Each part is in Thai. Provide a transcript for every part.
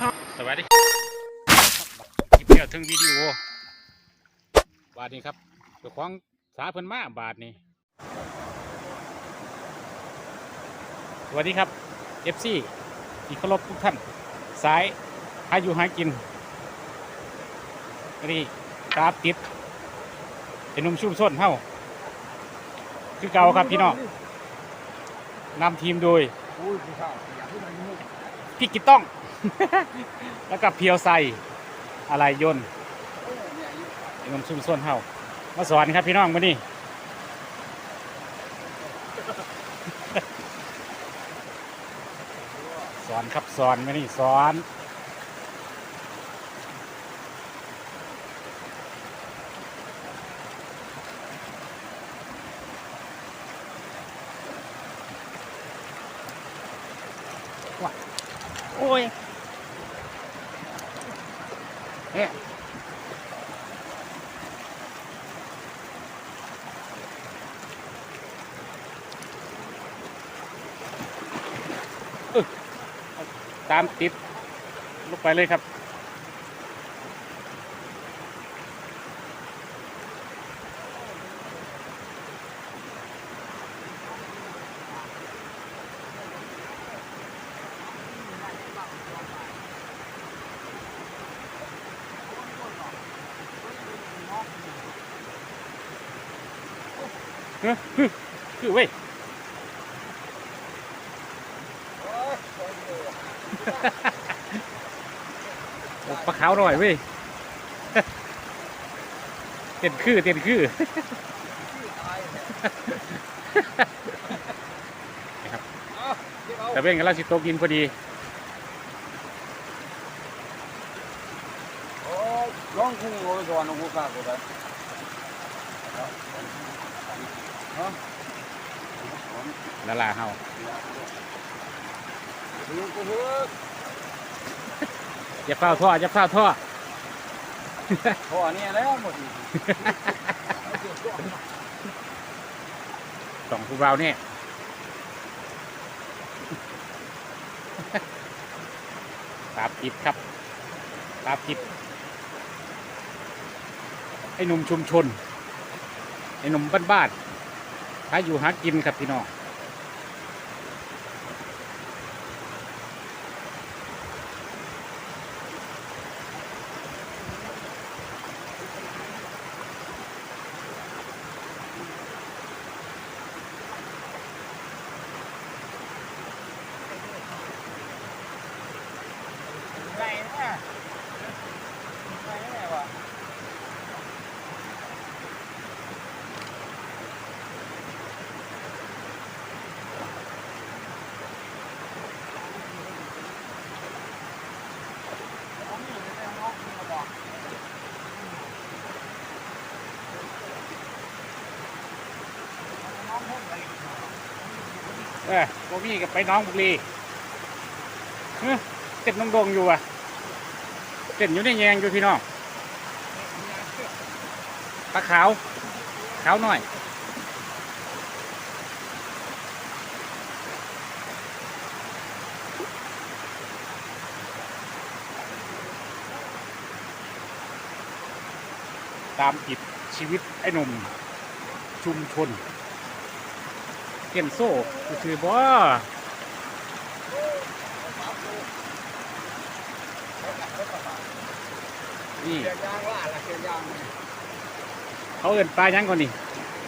ค่ะสวัสดีคลิปเดียวถึงวิดีโอ บาทนี้ครับเจ้าของสาเพิ่นมาบาทนี้ สวัสดีครับ FC ที่เคารพทุกท่าน สายหาอยู่หากิน นี่ตามติดไอ้หนุ่มชุ่มส้นเฮาคือเก่าครับพี่น้องนำทีมโดยอุ้ยผู้ชายอยากให้มันมุกพี่กิตต้อง แล้วก็เพียวไซอะไรยนต์นมซุ่มส่วนเฮามาสอนครับพี่น้องมื้อนี้สอนครับสอนมื้อนี้สอนว้าโอ้ยเนี่ย ตามติดลงไปเลยครับเฮ้ยคือคือเว้ย โอ้ยโอ้ยโอ้ย โอ้ ปลาขาวหน่อยเว้ยเต้นคือเต้นคือชื่อตายเนี่ยนะครับเอาเก็บเอาแต่เป็นกันแล้วสิโตกินพอดีโอ้ยลองคุ้งโอ้ยก่อนเอาหัวกากูได้ฮะละลาเฮาดูกูเถ อะอย่าเฝ้าท่ออย่าเฝ้าท่อพอเนี่ยแล้วหมดอีกสองผู้เบาเนี่ยตามติดครับตามติดไอ้หนุ่มชุมชนไอ้หนุ่มบ้านๆหาอยู่หากินครับพี่น้อง ไหนเนี่ยไหนเนี่ยวะ เออโบมี่กับไปน้องบุรีเฮ้ยเต้นนงดงอยู่อะเต้นอยู่ในแยงอยู่พี่น้องปลาขาว ขาวหน่อยตามติดชีวิตไอ้หนุ่มชุมชน เก็นโซ่ก็คือบ่นี่เสียยางว่านี่เขาเอินปลายังก่อนนี่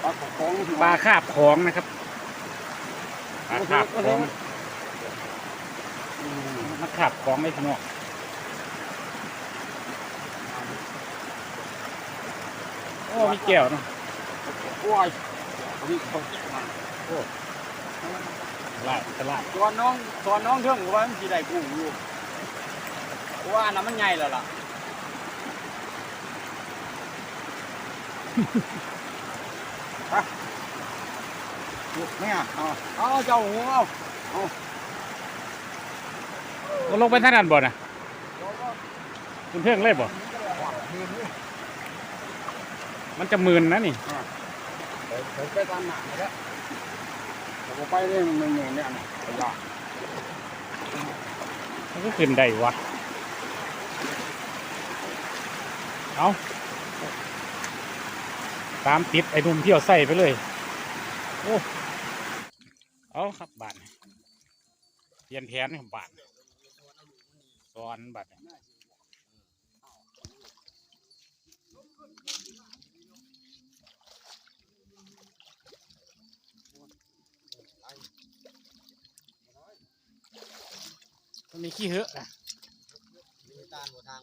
ปลาของปลาคาบของนะครับปลาคาบของมาคาบของไม่พน้องโอ้มีแก้วเนาะโอ้ยนี่เขา ตลาดตลาดตอนน้องตอนน้องเทิงว่ามันสิได้กุ้งอยู่เพราะว่าน้ำมันใหญ่แล้วล่ะฮะลูกเนี่ยเอาเอาเจ้าหัวเอาก็ลงไปท่านั้นบ่นะคุณเพิ่งเลยบ่ มันจะมืนนะนี่ผมไปตามหนังแล้ว ผมไปเนี่อเหนึ่ยเนี่ยนะขยะมันก็ขึ้นได้วะ เอาตามติดไอ้นุ่มเที่ยวใส่ไปเลย โอ้ เอาครับบาทเปลี่ยนแผนครับบาทซ้อนบาท มันมีขี้เหอะนะมีตาลหัวทาง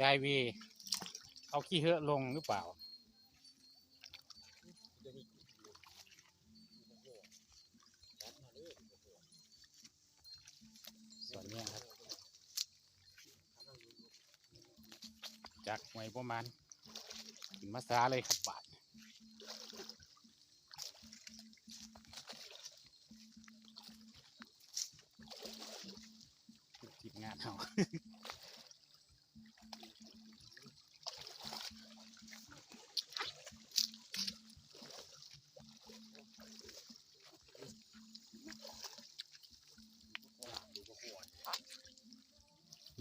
ยายวีเอาขี้เหอะลงหรือเปล่า ส่วนเนี้ยครับ จากหวยประมาณถึงมาซาเลยครับบาททีมงาน เขา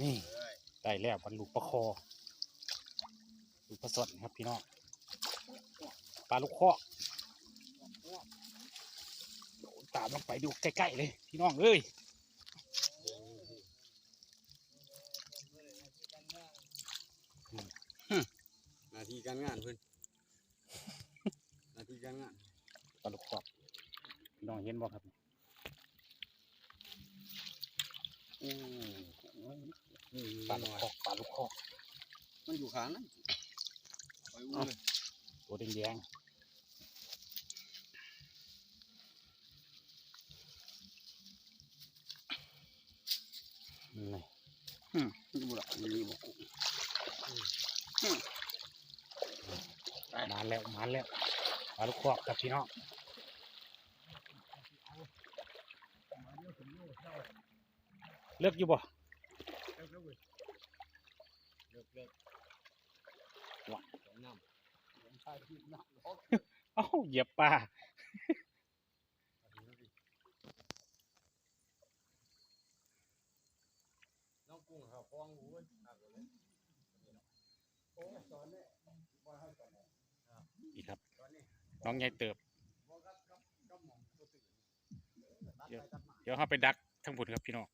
นี่ได้แล้วบรรลุปลาคอลูกปลาสดครับพี่น้องปลาลูกคอตามลงไปดูใกล้ๆเลย พี่น้องเอ้ย หนาทีการงานเพิ่นหนาทีการงาน ปลาลูกคอกพี่น้องเห็นบ่ครับ อู้ปลาลูกคอกปลาลูกคอกมันอยู่ข้างนั้นไปอู้เลยตัวแดงๆนี่มันอยู่ละมันอยู่บ่มาแล้วมาแล้วปลาลูกคอกครับพี่น้อง เลือกอยู่บ่เลิกเลิกเว้ยเลิกเลิกว่ะสองน้ำผมใช้ที่น้ำโอ้เอ้าเหยียบปลาน้องกุ้งเขาฟองหูเว้ยหักเลยโอ้สอนเนี่ยบ่ให้สอนเนี่ยอีกครับ น้องใหญ่เติบ เดี๋ยวเขาไปดักทั้งบุญครับพี่น้อง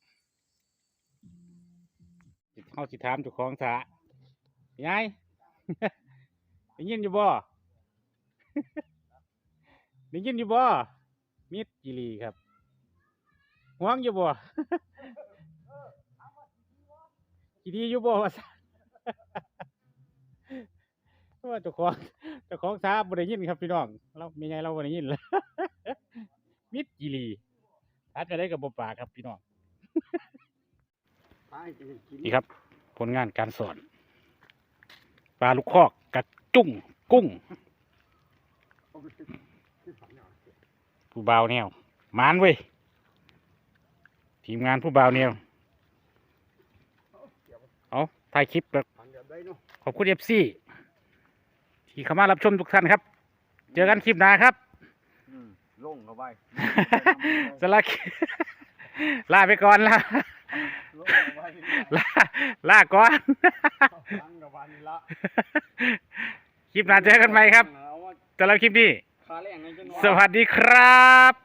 เขาสิถามเจ้าของสระยาย ได้ยินอยู่บ่ ได้ยินอยู่บ่มิดจิลีครับห่วงอยู่บ่ กี่ดีอยู่บ่ว่าะว่าเจ้าของเจ้าของสระบ่ได้ยินครับพี่น้องเราไม่ไงเราบ่ได้ยินเลยมิดจิลีทัดก็ได้กับบ่ปากครับพี่น้อง นนี่ครับ ผลงานการสอนปลาลูกคอกกระจุ้งกุ้งเอาไปที่ที่ฝังเนี่ยผู้บ่าวแนวมานเว้ยทีมงานผู้บ่าวแนวเอาถ่ายคลิปแบบฝังเดี๋ยวได้เนาะขอบคุณเอฟซีที่เข้ามารับชมทุกท่านครับ เจอกันคลิปหน้าครับอืมลงเข้าไปสลักลาไปก่อนละลงเข้าไป ลาลาก่อน ฟังกับวันนี้ละคลิปหน้าเจอกันใหม่ครับเอาว่าสำหรับคลิปนี้คาแรงไงจังหวะ สวัสดีครับ